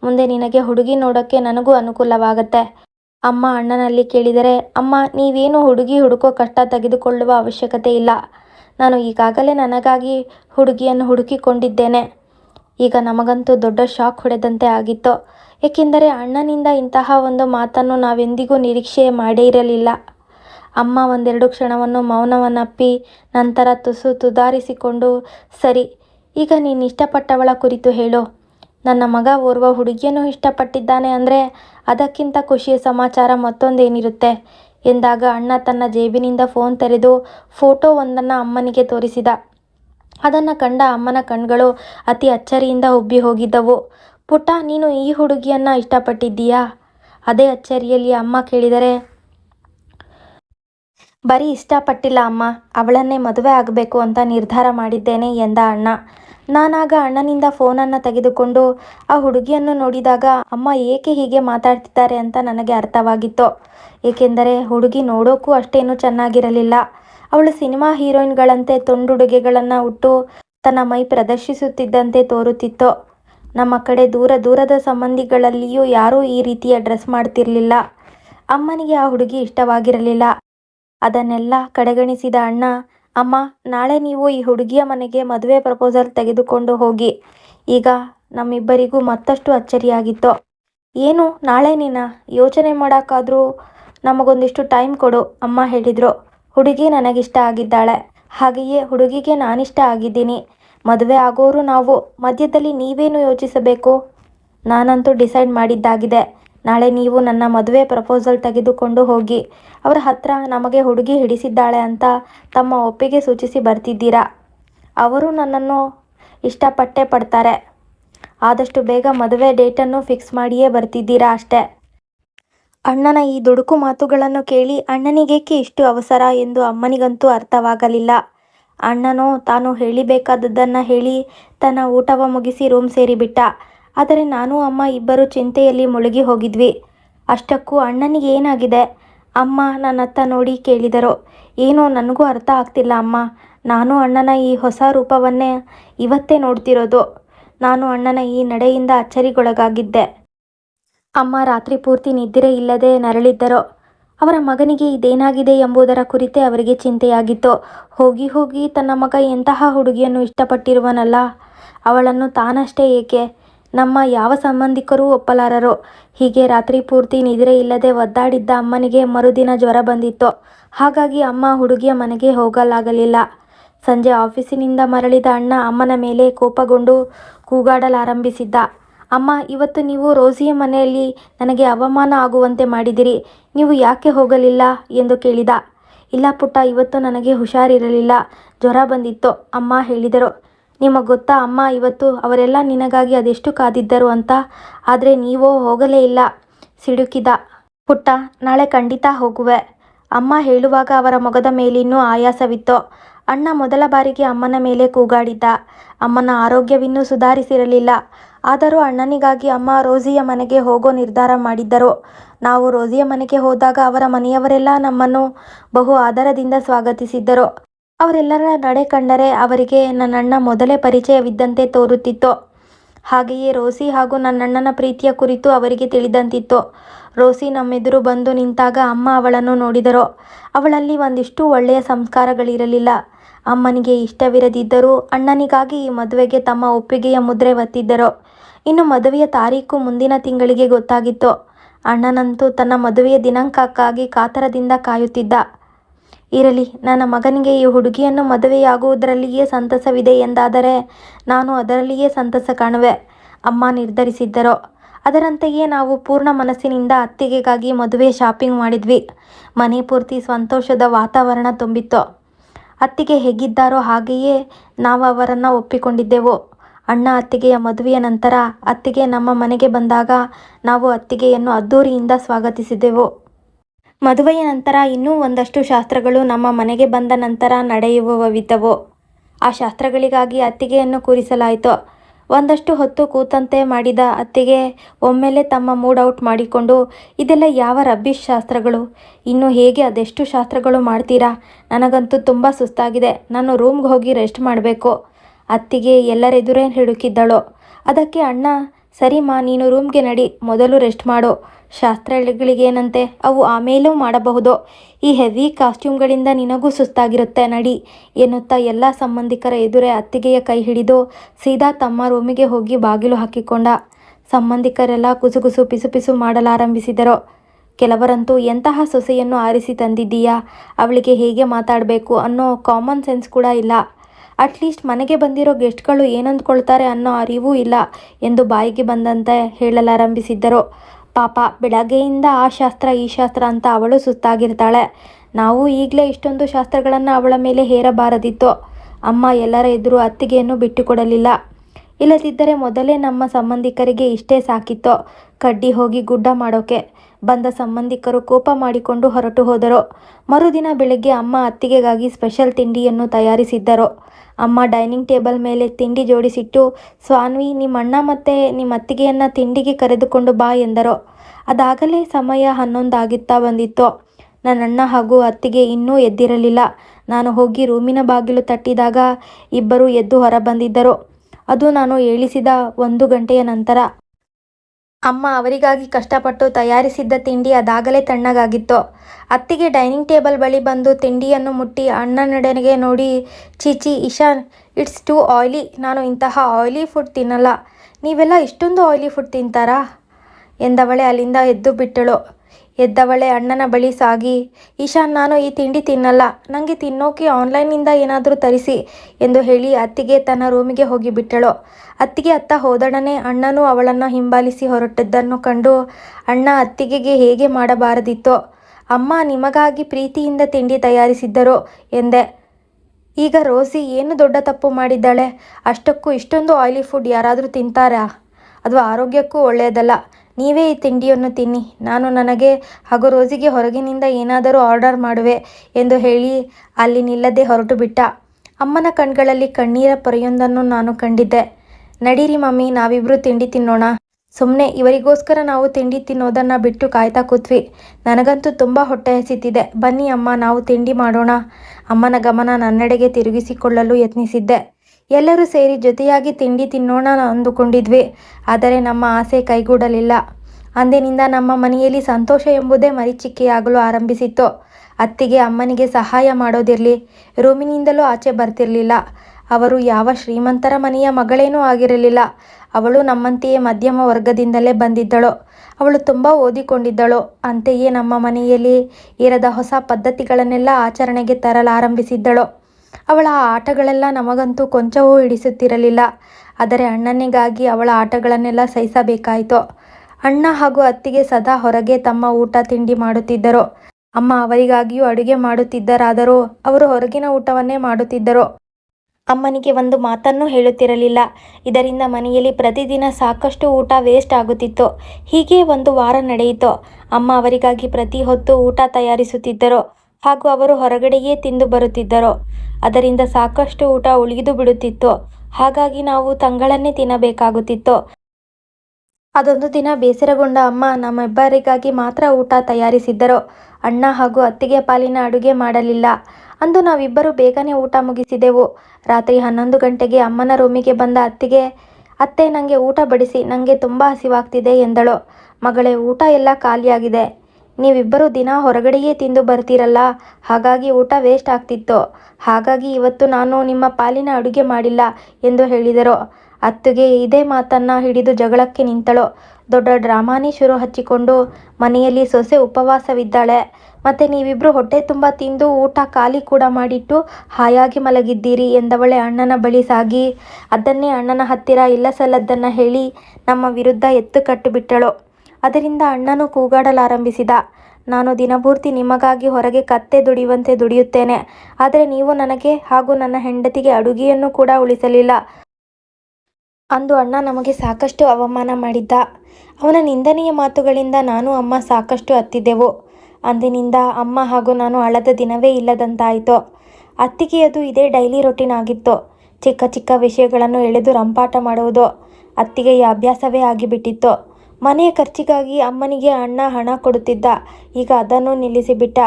S1: ಮುಂದೆ ನಿನಗೆ ಹುಡುಗಿ ನೋಡೋಕ್ಕೆ ನನಗೂ ಅನುಕೂಲವಾಗತ್ತೆ. ಅಮ್ಮ ಅಣ್ಣನಲ್ಲಿ ಕೇಳಿದರೆ, ಅಮ್ಮ, ನೀವೇನು ಹುಡುಗಿ ಹುಡುಕೋ ಕಷ್ಟ ತೆಗೆದುಕೊಳ್ಳುವ ಅವಶ್ಯಕತೆ ಇಲ್ಲ. ನಾನು ಈಗಾಗಲೇ ನನಗಾಗಿ ಹುಡುಗಿಯನ್ನು ಹುಡುಕಿಕೊಂಡಿದ್ದೇನೆ. ಈಗ ನಮಗಂತೂ ದೊಡ್ಡ ಶಾಕ್ ಹೊಡೆದಂತೆ ಆಗಿತ್ತು. ಏಕೆಂದರೆ ಅಣ್ಣನಿಂದ ಇಂತಹ ಒಂದು ಮಾತನ್ನು ನಾವೆಂದಿಗೂ ನಿರೀಕ್ಷೆ ಮಾಡೇ ಇರಲಿಲ್ಲ. ಅಮ್ಮ ಒಂದೆರಡು ಕ್ಷಣವನ್ನು ಮೌನವನ್ನಪ್ಪಿ, ನಂತರ ತುಸು ತುದಾರಿಸಿಕೊಂಡು, ಸರಿ, ಈಗ ನೀನು ಇಷ್ಟಪಟ್ಟವಳ ಕುರಿತು ಹೇಳು. ನನ್ನ ಮಗ ಓರ್ವ ಹುಡುಗಿಯನ್ನು ಇಷ್ಟಪಟ್ಟಿದ್ದಾನೆ ಅಂದರೆ ಅದಕ್ಕಿಂತ ಖುಷಿಯ ಸಮಾಚಾರ ಮತ್ತೊಂದೇನಿರುತ್ತೆ? ಎಂದಾಗ ಅಣ್ಣ ತನ್ನ ಜೇಬಿನಿಂದ ಫೋನ್ ತೆರೆದು ಫೋಟೋ ಒಂದನ್ನು ಅಮ್ಮನಿಗೆ ತೋರಿಸಿದ. ಅದನ್ನು ಕಂಡ ಅಮ್ಮನ ಕಣ್ಗಳು ಅತಿ ಅಚ್ಚರಿಯಿಂದ ಉಬ್ಬಿ ಹೋಗಿದ್ದವು. ಪುಟ್ಟ, ನೀನು ಈ ಹುಡುಗಿಯನ್ನು ಇಷ್ಟಪಟ್ಟಿದ್ದೀಯಾ? ಅದೇ ಅಚ್ಚರಿಯಲ್ಲಿ ಅಮ್ಮ ಕೇಳಿದರೆ, ಬರೀ ಇಷ್ಟಪಟ್ಟಿಲ್ಲ ಅಮ್ಮ, ಅವಳನ್ನೇ ಮದುವೆ ಆಗಬೇಕು ಅಂತ ನಿರ್ಧಾರ ಮಾಡಿದ್ದೇನೆ ಎಂದ ಅಣ್ಣ. ನಾನಾಗ ಅಣ್ಣನಿಂದ ಫೋನನ್ನು ತೆಗೆದುಕೊಂಡು ಆ ಹುಡುಗಿಯನ್ನು ನೋಡಿದಾಗ, ಅಮ್ಮ, ಏಕೆ ಹೀಗೆ ಮಾತಾಡ್ತಿದ್ದಾರೆ ಅಂತ ನನಗೆ ಅರ್ಥವಾಗಿತ್ತು. ಏಕೆಂದರೆ ಹುಡುಗಿ ನೋಡೋಕ್ಕೂ ಅಷ್ಟೇನು ಚೆನ್ನಾಗಿರಲಿಲ್ಲ. ಅವಳು ಸಿನಿಮಾ ಹೀರೋಯಿನ್ಗಳಂತೆ ತೊಂಡುಡುಗೆಗಳನ್ನು ಉಟ್ಟು ತನ್ನ ಮೈ ಪ್ರದರ್ಶಿಸುತ್ತಿದ್ದಂತೆ ತೋರುತ್ತಿತ್ತು. ನಮ್ಮ ಕಡೆ ದೂರ ದೂರದ ಸಂಬಂಧಿಗಳಲ್ಲಿಯೂ ಯಾರೂ ಈ ರೀತಿಯ ಡ್ರೆಸ್ ಮಾಡ್ತಿರಲಿಲ್ಲ. ಅಮ್ಮನಿಗೆ ಆ ಹುಡುಗಿ ಇಷ್ಟವಾಗಿರಲಿಲ್ಲ. ಅದನ್ನೆಲ್ಲ ಕಡೆಗಣಿಸಿದ ಅಣ್ಣ ಅಮ್ಮ, ನಾಳೆ ನೀವು ಈ ಹುಡುಗಿಯ ಮನೆಗೆ ಮದುವೆ ಪ್ರಪೋಸಲ್ ತೆಗೆದುಕೊಂಡು ಹೋಗಿ. ಈಗ ನಮ್ಮಿಬ್ಬರಿಗೂ ಮತ್ತಷ್ಟು ಅಚ್ಚರಿಯಾಗಿತ್ತು. ಏನು, ನಾಳೆ ನೀನ? ಯೋಚನೆ ಮಾಡೋಕ್ಕಾದರೂ ನಮಗೊಂದಿಷ್ಟು ಟೈಮ್ ಕೊಡು, ಅಮ್ಮ ಹೇಳಿದರು. ಹುಡುಗಿ ನನಗಿಷ್ಟ ಆಗಿದ್ದಾಳೆ. ಹಾಗೆಯೇ ಹುಡುಗಿಗೆ ನಾನಿಷ್ಟ ಆಗಿದ್ದೀನಿ. ಮದುವೆ ಆಗೋರು ನಾವು, ಮಧ್ಯದಲ್ಲಿ ನೀವೇನು ಯೋಚಿಸಬೇಕು? ನಾನಂತೂ ಡಿಸೈಡ್ ಮಾಡಿದ್ದಾಗಿದೆ. ನಾಳೆ ನೀವು ನನ್ನ ಮದುವೆ ಪ್ರಪೋಸಲ್ ತೆಗೆದುಕೊಂಡು ಹೋಗಿ, ಅವರ ಹತ್ರ ನಮಗೆ ಹುಡುಗಿ ಹಿಡಿಸಿದ್ದಾಳೆ ಅಂತ ತಮ್ಮ ಒಪ್ಪಿಗೆ ಸೂಚಿಸಿ ಬರ್ತಿದ್ದೀರಾ? ಅವರು ನನ್ನನ್ನು ಇಷ್ಟಪಟ್ಟೆ ಪಡ್ತಾರೆ. ಆದಷ್ಟು ಬೇಗ ಮದುವೆ ಡೇಟನ್ನು ಫಿಕ್ಸ್ ಮಾಡಿಯೇ ಬರ್ತಿದ್ದೀರಾ ಅಷ್ಟೇ? ಅಣ್ಣನ ಈ ದುಡುಕು ಮಾತುಗಳನ್ನು ಕೇಳಿ ಅಣ್ಣನಿಗೇಕೆ ಇಷ್ಟು ಅವಸರ ಎಂದು ಅಮ್ಮನಿಗಂತೂ ಅರ್ಥವಾಗಲಿಲ್ಲ. ಅಣ್ಣನೋ ತಾನು ಹೇಳಿಬೇಕಾದದ್ದನ್ನು ಹೇಳಿ ತನ್ನ ಊಟವ ಮುಗಿಸಿ ರೂಮ್ ಸೇರಿಬಿಟ್ಟ. ಆದರೆ ನಾನು, ಅಮ್ಮ, ಇಬ್ಬರು ಚಿಂತೆಯಲ್ಲಿ ಮುಳುಗಿ ಹೋಗಿದ್ವಿ. ಅಷ್ಟಕ್ಕೂ ಅಣ್ಣನಿಗೆ ಏನಾಗಿದೆ? ಅಮ್ಮ ನನ್ನತ್ತ ನೋಡಿ ಕೇಳಿದರು. ಏನೋ ನನಗೂ ಅರ್ಥ ಆಗ್ತಿಲ್ಲ, ಅಮ್ಮ. ನಾನು ಅಣ್ಣನ ಈ ಹೊಸ ರೂಪವನ್ನೇ ಇವತ್ತೇ ನೋಡ್ತಿರೋದು. ನಾನು ಅಣ್ಣನ ಈ ನಡೆಯಿಂದ ಅಚ್ಚರಿಗೊಳಗಾಗಿದ್ದೆ. ಅಮ್ಮ, ರಾತ್ರಿ ಪೂರ್ತಿ ನಿದ್ದಿರೆ ಇಲ್ಲದೆ ನರಳಿದ್ದರು. ಅವರ ಮಗನಿಗೆ ಇದೇನಾಗಿದೆ ಎಂಬುದರ ಕುರಿತೇ ಅವರಿಗೆ ಚಿಂತೆಯಾಗಿತ್ತು. ಹೋಗಿ ಹೋಗಿ ತನ್ನ ಮಗ ಎಂತಹ ಹುಡುಗಿಯನ್ನು ಇಷ್ಟಪಟ್ಟಿರುವನಲ್ಲ? ಅವಳನ್ನು ತಾನಷ್ಟೇ ಏಕೆ? ನಮ್ಮ ಯಾವ ಸಂಬಂಧಿಕರೂ ಒಪ್ಪಲಾರರು. ಹೀಗೆ ರಾತ್ರಿ ಪೂರ್ತಿ ನಿದ್ರೆ ಇಲ್ಲದೆ ಒದ್ದಾಡಿದ್ದ ಅಮ್ಮನಿಗೆ ಮರುದಿನ ಜ್ವರ ಬಂದಿತ್ತು. ಹಾಗಾಗಿ ಅಮ್ಮ ಹುಡುಗಿಯ ಮನೆಗೆ ಹೋಗಲಾಗಲಿಲ್ಲ. ಸಂಜೆ ಆಫೀಸಿನಿಂದ ಮರಳಿದ ಅಣ್ಣ ಅಮ್ಮನ ಮೇಲೆ ಕೋಪಗೊಂಡು ಕೂಗಾಡಲಾರಂಭಿಸಿದ್ದ. ಅಮ್ಮ, ಇವತ್ತು ನೀವು ರೋಸಿಯ ಮನೆಯಲ್ಲಿ ನನಗೆ ಅವಮಾನ ಆಗುವಂತೆ ಮಾಡಿದಿರಿ. ನೀವು ಯಾಕೆ ಹೋಗಲಿಲ್ಲ? ಎಂದು ಕೇಳಿದ. ಇಲ್ಲ ಪುಟ್ಟ, ಇವತ್ತು ನನಗೆ ಹುಷಾರಿರಲಿಲ್ಲ. ಜ್ವರ ಬಂದಿತ್ತು, ಅಮ್ಮ ಹೇಳಿದರು. ನಿಮಗೆ ಗೊತ್ತಾ ಅಮ್ಮ, ಇವತ್ತು ಅವರೆಲ್ಲ ನಿನಗಾಗಿ ಅದೆಷ್ಟು ಕಾದಿದ್ದರು ಅಂತ? ಆದರೆ ನೀವೋ ಹೋಗಲೇ ಇಲ್ಲ, ಸಿಡುಕಿದ. ಪುಟ್ಟ, ನಾಳೆ ಖಂಡಿತ ಹೋಗುವೆ. ಅಮ್ಮ ಹೇಳುವಾಗ ಅವರ ಮೊಗದ ಮೇಲಿನ್ನೂ ಆಯಾಸವಿತ್ತು. ಅಣ್ಣ ಮೊದಲ ಬಾರಿಗೆ ಅಮ್ಮನ ಮೇಲೆ ಕೂಗಾಡಿದ್ದ. ಅಮ್ಮನ ಆರೋಗ್ಯವಿನ್ನೂ ಸುಧಾರಿಸಿರಲಿಲ್ಲ. ಆದರೂ ಅಣ್ಣನಿಗಾಗಿ ಅಮ್ಮ ರೋಸಿಯ ಮನೆಗೆ ಹೋಗೋ ನಿರ್ಧಾರ ಮಾಡಿದ್ದರು. ನಾವು ರೋಸಿಯ ಮನೆಗೆ ಹೋದಾಗ ಅವರ ಮನೆಯವರೆಲ್ಲ ನಮ್ಮನ್ನು ಬಹು ಆದರದಿಂದ ಸ್ವಾಗತಿಸಿದ್ದರು. ಅವರೆಲ್ಲರ ನಡೆ ಕಂಡರೆ ಅವರಿಗೆ ನನ್ನಣ್ಣ ಮೊದಲೇ ಪರಿಚಯವಿದ್ದಂತೆ ತೋರುತ್ತಿತ್ತು. ಹಾಗೆಯೇ ರೋಸಿ ಹಾಗೂ ನನ್ನಣ್ಣನ ಪ್ರೀತಿಯ ಕುರಿತು ಅವರಿಗೆ ತಿಳಿದಂತಿತ್ತು. ರೋಸಿ ನಮ್ಮೆದುರು ಬಂದು ನಿಂತಾಗ ಅಮ್ಮ ಅವಳನ್ನು ನೋಡಿದರು. ಅವಳಲ್ಲಿ ಒಂದಿಷ್ಟು ಒಳ್ಳೆಯ ಸಂಸ್ಕಾರಗಳಿರಲಿಲ್ಲ. ಅಮ್ಮನಿಗೆ ಇಷ್ಟವಿರದಿದ್ದರೂ ಅಣ್ಣನಿಗಾಗಿ ಈ ಮದುವೆಗೆ ತಮ್ಮ ಒಪ್ಪಿಗೆಯ ಮುದ್ರೆ ಒತ್ತಿದ್ದರು. ಇನ್ನು ಮದುವೆಯ ತಾರೀಕು ಮುಂದಿನ ತಿಂಗಳಿಗೆ ಗೊತ್ತಾಗಿತ್ತು. ಅಣ್ಣನಂತೂ ತನ್ನ ಮದುವೆಯ ದಿನಾಂಕಕ್ಕಾಗಿ ಕಾತರದಿಂದ ಕಾಯುತ್ತಿದ್ದ. ಇರಲಿ, ನನ್ನ ಮಗನಿಗೆ ಈ ಹುಡುಗಿಯನ್ನು ಮದುವೆಯಾಗುವುದರಲ್ಲಿಯೇ ಸಂತಸವಿದೆ ಎಂದಾದರೆ ನಾನು ಅದರಲ್ಲಿಯೇ ಸಂತಸ ಕಾಣುವೆ. ಅಮ್ಮ ನಿರ್ಧರಿಸಿದ್ದರು. ಅದರಂತೆಯೇ ನಾವು ಪೂರ್ಣ ಮನಸ್ಸಿನಿಂದ ಅತ್ತಿಗೆಗಾಗಿ ಮದುವೆ ಶಾಪಿಂಗ್ ಮಾಡಿದ್ವಿ. ಮನೆ ಪೂರ್ತಿ ಸಂತೋಷದ ವಾತಾವರಣ ತುಂಬಿತ್ತು. ಅತ್ತಿಗೆ ಹೇಗಿದ್ದಾರೋ ಹಾಗೆಯೇ ನಾವು ಅವರನ್ನು ಒಪ್ಪಿಕೊಂಡಿದ್ದೆವು. ಅಣ್ಣ ಅತ್ತಿಗೆಯ ಮದುವೆಯ ನಂತರ ಅತ್ತಿಗೆ ನಮ್ಮ ಮನೆಗೆ ಬಂದಾಗ ನಾವು ಅತ್ತಿಗೆಯನ್ನು ಅದ್ದೂರಿಯಿಂದ ಸ್ವಾಗತಿಸಿದೆವು ಮದುವೆಯ ನಂತರ ಇನ್ನೂ ಒಂದಷ್ಟು ಶಾಸ್ತ್ರಗಳು ನಮ್ಮ ಮನೆಗೆ ಬಂದ ನಂತರ ನಡೆಯುವವಿದ್ದವು? ಆ ಶಾಸ್ತ್ರಗಳಿಗಾಗಿ ಅತ್ತಿಗೆಯನ್ನು ಕೂರಿಸಲಾಯಿತು. ಒಂದಷ್ಟು ಹೊತ್ತು ಕೂತಂತೆ ಮಾಡಿದ ಅತ್ತಿಗೆ ಒಮ್ಮೆಲೆ ತಮ್ಮ ಮೂಡ್ ಔಟ್ ಮಾಡಿಕೊಂಡು, ಇದೆಲ್ಲ ಯಾವ ರಬ್ಬಿಶ್ ಶಾಸ್ತ್ರಗಳು? ಇನ್ನು ಹೇಗೆ ಅದೆಷ್ಟು ಶಾಸ್ತ್ರಗಳು ಮಾಡ್ತೀರಾ? ನನಗಂತೂ ತುಂಬ ಸುಸ್ತಾಗಿದೆ. ನಾನು ರೂಮ್ಗೆ ಹೋಗಿ ರೆಸ್ಟ್ ಮಾಡಬೇಕು. ಅತ್ತಿಗೆ ಎಲ್ಲರೆದುರೇ ಹಿಡುಕಿದ್ದಳು. ಅದಕ್ಕೆ, ಅಣ್ಣ, ಸರಿಮಾ, ನೀನು ರೂಮ್ಗೆ ನಡಿ. ಮೊದಲು ರೆಸ್ಟ್ ಮಾಡು. ಶಾಸ್ತ್ರಗಳಿಗೇನಂತೆ ಅವು ಆಮೇಲೂ ಮಾಡಬಹುದು? ಈ ಹೆವಿ ಕಾಸ್ಟ್ಯೂಮ್ಗಳಿಂದ ನಿನಗೂ ಸುಸ್ತಾಗಿರುತ್ತೆ ನಡಿ, ಎನ್ನುತ್ತಾ ಎಲ್ಲ ಸಂಬಂಧಿಕರ ಎದುರೇ ಅತ್ತಿಗೆಯ ಕೈ ಹಿಡಿದು ಸೀದಾ ತಮ್ಮ ರೂಮಿಗೆ ಹೋಗಿ ಬಾಗಿಲು ಹಾಕಿಕೊಂಡ. ಸಂಬಂಧಿಕರೆಲ್ಲ ಕುಸುಗುಸು ಪಿಸುಪಿಸು ಮಾಡಲಾರಂಭಿಸಿದರು. ಕೆಲವರಂತೂ, ಎಂತಹ ಸೊಸೆಯನ್ನು ಆರಿಸಿ ತಂದಿದ್ದೀಯಾ? ಅವಳಿಗೆ ಹೇಗೆ ಮಾತಾಡಬೇಕು? ಅನ್ನೋ ಕಾಮನ್ ಸೆನ್ಸ್ ಕೂಡ ಇಲ್ಲ. ಅಟ್ಲೀಸ್ಟ್ ಮನೆಗೆ ಬಂದಿರೋ ಗೆಸ್ಟ್ಗಳು ಏನಂದ್ಕೊಳ್ತಾರೆ ಅನ್ನೋ ಅರಿವೂ ಇಲ್ಲ, ಎಂದು ಬಾಯಿಗೆ ಬಂದಂತೆ ಹೇಳಲಾರಂಭಿಸಿದ್ದರು. ಪಾಪ, ಬೆಳಗ್ಗೆಯಿಂದ ಆ ಶಾಸ್ತ್ರ, ಈ ಶಾಸ್ತ್ರ ಅಂತ ಅವಳು ಸುಸ್ತಾಗಿರ್ತಾಳೆ ನಾವು ಈಗಲೇ ಇಷ್ಟೊಂದು ಶಾಸ್ತ್ರಗಳನ್ನು ಅವಳ ಮೇಲೆ ಹೇರಬಾರದಿತ್ತು. ಅಮ್ಮ ಎಲ್ಲರ ಎದುರು ಅತ್ತಿಗೆಯನ್ನು ಬಿಟ್ಟುಕೊಡಲಿಲ್ಲ. ಇಲ್ಲದಿದ್ದರೆ ಮೊದಲೇ ನಮ್ಮ ಸಂಬಂಧಿಕರಿಗೆ ಇಷ್ಟೇ ಸಾಕಿತ್ತು. ಕಡ್ಡಿ ಹೋಗಿ ಗುಡ್ಡ ಮಾಡೋಕೆ. ಬಂದ ಸಂಬಂಧಿಕರು ಕೋಪ ಮಾಡಿಕೊಂಡು ಹೊರಟು ಹೋದರು. ಮರುದಿನ ಬೆಳಗ್ಗೆ ಅಮ್ಮ ಅತ್ತಿಗೆಗಾಗಿ ಸ್ಪೆಷಲ್ ತಿಂಡಿಯನ್ನು ತಯಾರಿಸಿದ್ದರು. ಅಮ್ಮ ಡೈನಿಂಗ್ ಟೇಬಲ್ ಮೇಲೆ ತಿಂಡಿ ಜೋಡಿಸಿಟ್ಟು, ಸ್ವಾನ್ವಿ ನಿಮ್ಮ ಅಣ್ಣ ಮತ್ತು ನಿಮ್ಮ ಅತ್ತಿಗೆಯನ್ನು ತಿಂಡಿಗೆ ಕರೆದುಕೊಂಡು ಬಾ ಎಂದರು. ಅದಾಗಲೇ ಸಮಯ ಹನ್ನೊಂದಾಗಿತ್ತಾ ಬಂದಿತ್ತು. ನನ್ನಣ್ಣ ಹಾಗೂ ಅತ್ತಿಗೆ ಇನ್ನೂ ಎದ್ದಿರಲಿಲ್ಲ. ನಾನು ಹೋಗಿ ರೂಮಿನ ಬಾಗಿಲು ತಟ್ಟಿದಾಗ ಇಬ್ಬರು ಎದ್ದು ಹೊರಬಂದಿದ್ದರು. ಅದು ನಾನು ಏಳಿಸಿದ ಒಂದು ಗಂಟೆಯ ನಂತರ. ಅಮ್ಮ ಅವರಿಗಾಗಿ ಕಷ್ಟಪಟ್ಟು ತಯಾರಿಸಿದ್ದ ತಿಂಡಿ ಅದಾಗಲೇ ತಣ್ಣಗಾಗಿತ್ತು. ಅತ್ತಿಗೆ ಡೈನಿಂಗ್ ಟೇಬಲ್ ಬಳಿ ಬಂದು ತಿಂಡಿಯನ್ನು ಮುಟ್ಟಿ ಅಣ್ಣನಡೆಗೆ ನೋಡಿ, ಚೀಚಿ ಇಶಾನ್ ಇಟ್ಸ್ ಟು ಆಯ್ಲಿ. ನಾನು ಇಂತಹ ಆಯ್ಲಿ ಫುಡ್ ತಿನ್ನಲ್ಲ. ನೀವೆಲ್ಲ ಇಷ್ಟೊಂದು ಆಯ್ಲಿ ಫುಡ್ ತಿಂತಾರಾ? ಎಂದವಳೆ ಅಲ್ಲಿಂದ ಎದ್ದು ಬಿಟ್ಟಳು. ಎದ್ದವಳೆ ಅಣ್ಣನ ಬಳಿ ಸಾಗಿ, ಈಶಾನ್, ನಾನು ಈ ತಿಂಡಿ ತಿನ್ನಲ್ಲ. ನನಗೆ ತಿನ್ನೋಕೆ ಆನ್ಲೈನಿಂದ ಏನಾದರೂ ತರಿಸಿ ಎಂದು ಹೇಳಿ ಅತ್ತಿಗೆ ತನ್ನ ರೂಮಿಗೆ ಹೋಗಿ ಬಿಟ್ಟಳು. ಅತ್ತಿಗೆ ಅತ್ತ ಹೋದಡನೆ ಅಣ್ಣನೂ ಅವಳನ್ನು ಹಿಂಬಾಲಿಸಿ ಹೊರಟದ್ದನ್ನು ಕಂಡು ಅಣ್ಣ ಅತ್ತಿಗೆಗೆ ಹೇಗೆ ಮಾಡಬಾರದಿತ್ತೋ, ಅಮ್ಮ, ನಿಮಗಾಗಿ ಪ್ರೀತಿಯಿಂದ ತಿಂಡಿ ತಯಾರಿಸಿದ್ದರು ಎಂದೆ. ಈಗ ರೋಸಿ ಏನು ದೊಡ್ಡ ತಪ್ಪು ಮಾಡಿದ್ದಾಳೆ? ಅಷ್ಟಕ್ಕೂ ಇಷ್ಟೊಂದು ಆಯಿಲಿ ಫುಡ್ ಯಾರಾದರೂ ತಿಂತಾರಾ? ಅದು ಆರೋಗ್ಯಕ್ಕೂ ಒಳ್ಳೆಯದಲ್ಲ. ನೀವೇ ಈ ತಿಂಡಿಯನ್ನು ತಿನ್ನಿ. ನಾನು ನನಗೆ ಹಾಗೂ ರೋಜಿಗೆ ಹೊರಗಿನಿಂದ ಏನಾದರೂ ಆರ್ಡರ್ ಮಾಡುವೆ ಎಂದು ಹೇಳಿ ಅಲ್ಲಿ ನಿಲ್ಲದೆ ಹೊರಟು ಬಿಟ್ಟ. ಅಮ್ಮನ ಕಣ್ಗಳಲ್ಲಿ ಕಣ್ಣೀರ ಪೊರೆಯೊಂದನ್ನು ನಾನು ಕಂಡಿದ್ದೆ. ನಡೀರಿ ಮಮ್ಮಿ ನಾವಿಬ್ಬರು ತಿಂಡಿ ತಿನ್ನೋಣ. ಸುಮ್ಮನೆ ಇವರಿಗೋಸ್ಕರ ನಾವು ತಿಂಡಿ ತಿನ್ನೋದನ್ನು ಬಿಟ್ಟು ಕಾಯ್ತಾ ಕೂತ್ವಿ. ನನಗಂತೂ ತುಂಬ ಹೊಟ್ಟೆ ಹಸಿತಿದೆ. ಬನ್ನಿ ಅಮ್ಮ, ನಾವು ತಿಂಡಿ ಮಾಡೋಣ. ಅಮ್ಮನ ಗಮನ ನನ್ನೆಡೆಗೆ ತಿರುಗಿಸಿಕೊಳ್ಳಲು ಯತ್ನಿಸಿದ್ದೆ. ಎಲ್ಲರೂ ಸೇರಿ ಜೊತೆಯಾಗಿ ತಿಂಡಿ ತಿನ್ನೋಣ ಅಂದುಕೊಂಡಿದ್ವಿ. ಆದರೆ ನಮ್ಮ ಆಸೆ ಕೈಗೂಡಲಿಲ್ಲ. ಅಂದಿನಿಂದ ನಮ್ಮ ಮನೆಯಲ್ಲಿ ಸಂತೋಷ ಎಂಬುದೇ ಮರಿಚಿಕ್ಕೆಯಾಗಲು ಆರಂಭಿಸಿತ್ತು. ಅತ್ತಿಗೆ ಅಮ್ಮನಿಗೆ ಸಹಾಯ ಮಾಡೋದಿರಲಿ, ರೂಮಿನಿಂದಲೂ ಆಚೆ ಬರ್ತಿರಲಿಲ್ಲ. ಅವರು ಯಾವ ಶ್ರೀಮಂತರ ಮನೆಯ ಮಗಳೇನೂ ಆಗಿರಲಿಲ್ಲ. ಅವಳು ನಮ್ಮಂತೆಯೇ ಮಧ್ಯಮ ವರ್ಗದಿಂದಲೇ ಬಂದಿದ್ದಳು. ಅವಳು ತುಂಬ ಓದಿಕೊಂಡಿದ್ದಳು. ಅಂತೆಯೇ ನಮ್ಮ ಮನೆಯಲ್ಲಿ ಇರದ ಹೊಸ ಪದ್ಧತಿಗಳನ್ನೆಲ್ಲ ಆಚರಣೆಗೆ ತರಲಾರಂಭಿಸಿದ್ದಳು. ಅವಳ ಆಟಗಳೆಲ್ಲ ನಮಗಂತೂ ಕೊಂಚವೂ ಹಿಡಿಸುತ್ತಿರಲಿಲ್ಲ. ಆದರೆ ಅಣ್ಣನಿಗಾಗಿ ಅವಳ ಆಟಗಳನ್ನೆಲ್ಲ ಸಹಿಸಬೇಕಾಯಿತು. ಅಣ್ಣ ಹಾಗೂ ಅತ್ತಿಗೆ ಸದಾ ಹೊರಗೆ ತಮ್ಮ ಊಟ ತಿಂಡಿ ಮಾಡುತ್ತಿದ್ದರು. ಅಮ್ಮ ಅವರಿಗಾಗಿಯೂ ಅಡುಗೆ ಮಾಡುತ್ತಿದ್ದರಾದರೂ ಅವರು ಹೊರಗಿನ ಊಟವನ್ನೇ ಮಾಡುತ್ತಿದ್ದರು. ಅಮ್ಮನಿಗೆ ಒಂದು ಮಾತನ್ನು ಹೇಳುತ್ತಿರಲಿಲ್ಲ. ಇದರಿಂದ ಮನೆಯಲ್ಲಿ ಪ್ರತಿದಿನ ಸಾಕಷ್ಟು ಊಟ ವೇಸ್ಟ್ ಆಗುತ್ತಿತ್ತು. ಹೀಗೆ ಒಂದು ವಾರ ನಡೆಯಿತು. ಅಮ್ಮ ಅವರಿಗಾಗಿ ಪ್ರತಿ ಹೊತ್ತು ಊಟ ತಯಾರಿಸುತ್ತಿದ್ದರು. ಹಾಗೂ ಅವರು ಹೊರಗಡೆಯೇ ತಿಂದು ಬರುತ್ತಿದ್ದರು. ಅದರಿಂದ ಸಾಕಷ್ಟು ಊಟ ಉಳಿದು ಬಿಡುತ್ತಿತ್ತು. ಹಾಗಾಗಿ ನಾವು ತಂಗಳನ್ನೇ ತಿನ್ನಬೇಕಾಗುತ್ತಿತ್ತು. ಅದೊಂದು ದಿನ ಬೇಸರಗೊಂಡ ಅಮ್ಮ ನಮ್ಮಿಬ್ಬರಿಗಾಗಿ ಮಾತ್ರ ಊಟ ತಯಾರಿಸಿದ್ದರು. ಅಣ್ಣ ಹಾಗೂ ಅತ್ತಿಗೆ ಪಾಲಿನ ಅಡುಗೆ ಮಾಡಲಿಲ್ಲ. ಅಂದು ನಾವಿಬ್ಬರು ಬೇಗನೆ ಊಟ ಮುಗಿಸಿದೆವು. ರಾತ್ರಿ ಹನ್ನೊಂದು ಗಂಟೆಗೆ ಅಮ್ಮನ ರೂಮಿಗೆ ಬಂದ ಅತ್ತಿಗೆ, ಅತ್ತೆ ನನಗೆ ಊಟ ಬಡಿಸಿ ನನಗೆ ತುಂಬ ಹಸಿವಾಗ್ತಿದೆ ಎಂದಳು. ಮಗಳೇ, ಊಟ ಎಲ್ಲ ಖಾಲಿಯಾಗಿದೆ. ನೀವಿಬ್ಬರು ದಿನ ಹೊರಗಡೆಯೇ ತಿಂದು ಬರ್ತೀರಲ್ಲ? ಹಾಗಾಗಿ ಊಟ ವೇಸ್ಟ್ ಆಗ್ತಿತ್ತು? ಹಾಗಾಗಿ ಇವತ್ತು ನಾನು ನಿಮ್ಮ ಪಾಲಿನ ಅಡುಗೆ ಮಾಡಿಲ್ಲ ಎಂದು ಹೇಳಿದರು. ಅತ್ತಿಗೆ ಇದೇ ಮಾತನ್ನು ಹಿಡಿದು ಜಗಳಕ್ಕೆ ನಿಂತಳು. ದೊಡ್ಡ ಡ್ರಾಮಾನೇ ಶುರು ಹಚ್ಚಿಕೊಂಡು ಮನೆಯಲ್ಲಿ ಸೊಸೆ ಉಪವಾಸವಿದ್ದಾಳೆ. ಮತ್ತು ನೀವಿಬ್ಬರು ಹೊಟ್ಟೆ ತುಂಬ ತಿಂದು ಊಟ ಖಾಲಿ ಕೂಡ ಮಾಡಿಟ್ಟು ಹಾಯಾಗಿ ಮಲಗಿದ್ದೀರಿ ಎಂದವಳೆ ಅಣ್ಣನ ಬಳಿ ಸಾಗಿ. ಅದನ್ನೇ ಅಣ್ಣನ ಹತ್ತಿರ ಇಲ್ಲ ಸಲ್ಲದ್ದನ್ನು ಹೇಳಿ ನಮ್ಮ ವಿರುದ್ಧ ಎತ್ತು ಕಟ್ಟಿಬಿಟ್ಟಳು. ಅದರಿಂದ ಅಣ್ಣನು ಕೂಗಾಡಲಾರಂಭಿಸಿದ. ನಾನು ದಿನಪೂರ್ತಿ ನಿಮಗಾಗಿ ಹೊರಗೆ ಕತ್ತೆ ದುಡಿಯುವಂತೆ ದುಡಿಯುತ್ತೇನೆ. ಆದರೆ ನೀವು ನನಗೆ ಹಾಗೂ ನನ್ನ ಹೆಂಡತಿಗೆ ಅಡುಗೆಯನ್ನು ಕೂಡ ಉಳಿಸಲಿಲ್ಲ. ಅಂದು ಅಣ್ಣ ನಮಗೆ ಸಾಕಷ್ಟು ಅವಮಾನ ಮಾಡಿದ್ದ. ಅವನ ನಿಂದನೀಯ ಮಾತುಗಳಿಂದ ನಾನು ಅಮ್ಮ ಸಾಕಷ್ಟು ಅತ್ತಿದ್ದೆವು. ಅಂದಿನಿಂದ ಅಮ್ಮ ಹಾಗೂ ನಾನು ಅಳದ ದಿನವೇ ಇಲ್ಲದಂತಾಯಿತು. ಅತ್ತಿಗೆಯದು ಇದೇ ಡೈಲಿ ರೊಟೀನ್ ಆಗಿತ್ತು. ಚಿಕ್ಕ ಚಿಕ್ಕ ವಿಷಯಗಳನ್ನು ಎಳೆದು ರಂಪಾಟ ಮಾಡುವುದು ಅತ್ತಿಗೆಯ ಅಭ್ಯಾಸವೇ ಆಗಿಬಿಟ್ಟಿತ್ತು. ಮನೆಯ ಖರ್ಚಿಗಾಗಿ ಅಮ್ಮನಿಗೆ ಅಣ್ಣ ಹಣ ಕೊಡುತ್ತಿದ್ದ. ಈಗ ಅದನ್ನು ನಿಲ್ಲಿಸಿಬಿಟ್ಟ.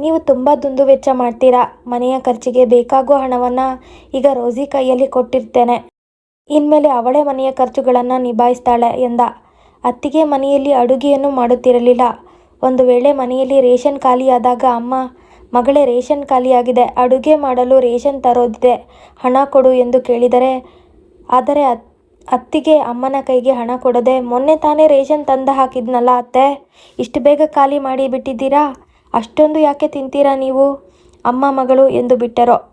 S1: ನೀವು ತುಂಬ ದುಂದು ವೆಚ್ಚ ಮಾಡ್ತೀರಾ? ಮನೆಯ ಖರ್ಚಿಗೆ ಬೇಕಾಗುವ ಹಣವನ್ನು ಈಗ ರೋಸಿ ಕೈಯಲ್ಲಿ ಕೊಟ್ಟಿರ್ತೇನೆ. ಇನ್ಮೇಲೆ ಅವಳೇ ಮನೆಯ ಖರ್ಚುಗಳನ್ನು ನಿಭಾಯಿಸ್ತಾಳೆ ಎಂದ. ಅತ್ತಿಗೆ ಮನೆಯಲ್ಲಿ ಅಡುಗೆಯನ್ನು ಮಾಡುತ್ತಿರಲಿಲ್ಲ. ಒಂದು ವೇಳೆ ಮನೆಯಲ್ಲಿ ರೇಷನ್ ಖಾಲಿಯಾದಾಗ ಅಮ್ಮ, ಮಗಳೇ, ರೇಷನ್ ಖಾಲಿಯಾಗಿದೆ. ಅಡುಗೆ ಮಾಡಲು ರೇಷನ್ ತರೋದಿದೆ. ಹಣ ಕೊಡು ಎಂದು ಕೇಳಿದರೆ, ಆದರೆ ಅತ್ತಿಗೆ ಅಮ್ಮನ ಕೈಗೆ ಹಣ ಕೊಡದೆ ಮೊನ್ನೆ ತಾನೇ ರೇಷನ್ ತಂದು ಹಾಕಿದ್ನಲ್ಲ ಅತ್ತೆ. ಇಷ್ಟು ಬೇಗ ಖಾಲಿ ಮಾಡಿ ಬಿಟ್ಟಿದ್ದೀರಾ? ಅಷ್ಟೊಂದು ಯಾಕೆ ತಿಂತೀರಾ ನೀವು? ಅಮ್ಮ ಮಗಳು ಎಂದು ಬಿಟ್ಟರು.